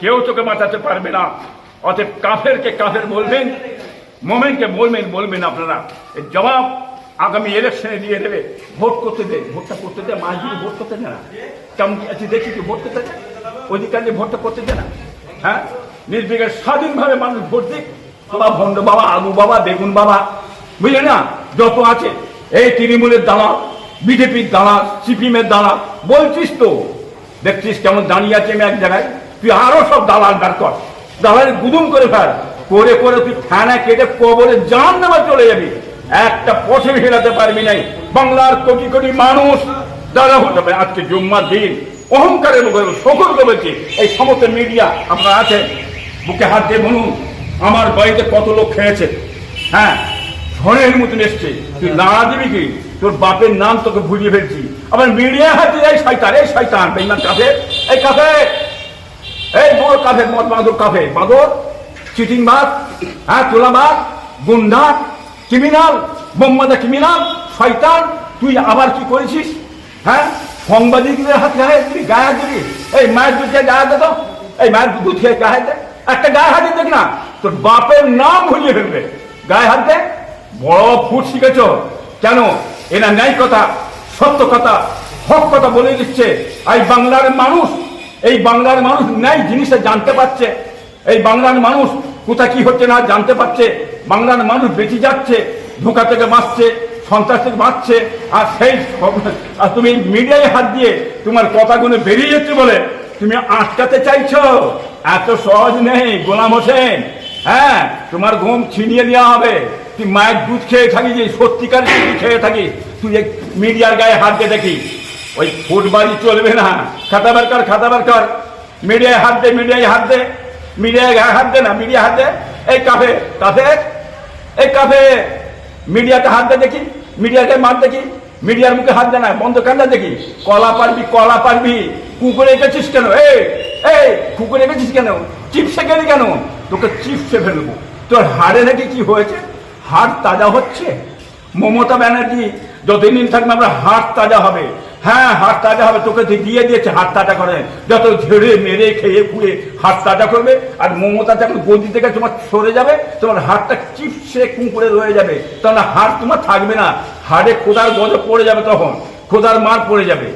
কেউ তোকে বাঁচাতে পারবে না। অতএব কাফেরকে কাফের বলবেন, মোমেনকে বলবেন বলবেন আপনারা। এর জবাব আগামী ইলেকশনে দিয়ে দেবে। ভোট করতে দে, ভোটটা করতে দে মাস দিয়ে ভোট করতে দে না। কেমন আছে দেখি কি ভোট করতে দে? অধিকার ভোটটা করতে দে না। হ্যাঁ? নির্বিঘ্নে স্বাধীনভাবে মানুষ ভোট দিক। বাবা ভণ্ড বাবা আলু বাবা, বেগুন বাবা। বুঝলে না? যত আছে। এই তৃণমূলের দালাল, বিজেপির দালাল, সিপিএমের দালাল, বলছিস তো? দেখছিস কেমন দাঁড়িয়ে আছে আমি এক জায়গায়? তুই আরও সব দালাল বার কর। দালাল গুদুম করে ফেল। করে করে তুই ফ্যানা কেটে কবরে জান নামা চলে যাবি। একটা পথে ফেরাতে পারবি নাই। বাংলার কোটি কোটি মানুষ দাদা হতে পারে আজকে জুম্মার দিন। অহংকারের মুখে শকুর করেছে এই সমস্ত মিডিয়া আপনারা আছেন? বুকে হাত দিয়ে বলুন, আমার বাড়িতে কত লোক খেয়েছে? হ্যাঁ ঝড়ের মতন এসছে। তুই না দিবি কি? তোর বাপের নাম তোকে ভুলিয়ে ফেলছি। আবার মিডিয়া হাতে, এই শয়তান এই শয়তান, বেইমান কাফে এই কাফে এই মোর কাফে মদ বাঁদর কাফে বাঁদর, চিটিং মাছ হ্যাঁ তোলা মাছ, গুন্ডা ক্রিমিনাল বোম্বাদা ক্রিমিনাল শয়তান, তুই আবার কি করেছিস? হ্যাঁ সাংবাদিকদের হাত গায়ে দিবি গায়ে দিবি। এই মায়ের দুধ খেয়ে গায়ে দে এই মায়ের দুধ খেয়ে গায়ে দে। একটা গায়ে হাত দেখ না, তোর বাপের নাম ভুলিয়ে ফেলবে। গায়ে হাত দে। বড় ফুট শিখেছ। কেন? এরা ন্যায় কথা, সত্য কথা, হক কথা বলে দিচ্ছে। এই বাংলার মানুষ এই বাংলার মানুষ ন্যায় জিনিসটা জানতে পারছে। এই বাংলার মানুষ কোথায় কি হচ্ছে না জানতে পারছে। বাংলার মানুষ বেঁচে যাচ্ছে, ধোকা থেকে বাঁচছে, সন্ত্রাস থেকে বাঁচছে, আর সেই আর তুমি মিডিয়ায় হাত দিয়ে তোমার কথাগুলো বেরিয়ে যাচ্ছে বলে তুমি আটকাতে চাইছো। এত সহজ নেই, গোলাম হোসেন। হ্যাঁ তোমার ঘুম ছিনিয়ে নেওয়া হবে। তুই মায়ের দুধ খেয়ে থাকি যে সত্যিকার খেয়ে থাকি তুই মিডিয়ার গায়ে হাত দিয়ে দেখি। ওই ফুটবাজি চলবে না। খাতা বার কর, খাতা বার কর। মিডিয়ায় হাত দে, মিডিয়ায় হাত দে। মিডিয়ায় হাত দে না মিডিয়া হাত দে। এই কাফে কাফে, এই কাফে। মিডিয়াতে হাত দে দেখি, মিডিয়াকে মার দেখি, মিডিয়ার মুখে হাত দে না, বন্ধ কান্দা দেখি। কলা পারবি কলা পারবি। কুকুরে রেখেছিস কেন? এই এই, কুকুরে রেখেছিস কেন? চিপসে গেলি কেন? তোকে চিপসে ফেলব তোর হাড়ে নাকি কি হয়েছে? হাড় তাজা হচ্ছে? মমতা ব্যানার্জি, যতদিন থাকবে আমরা হাট তাজা হবে। হ্যাঁ হাট তাজা হবে, তোকে দিয়ে দিয়েছে হাত তাজা করে। যত ঝেড়ে মেরে খেয়ে খুঁড়ে হাত তাজা করবে, আর মমতা যখন গদি থেকে তোমার সরে যাবে, তোমার হাটটা চিপসে কুঁকুড়ে রয়ে যাবে। তখন হাট তোমার থাকবে না। হাড়ে খোদার গজ পড়ে যাবে তখন। খোদার মার পড়ে যাবে।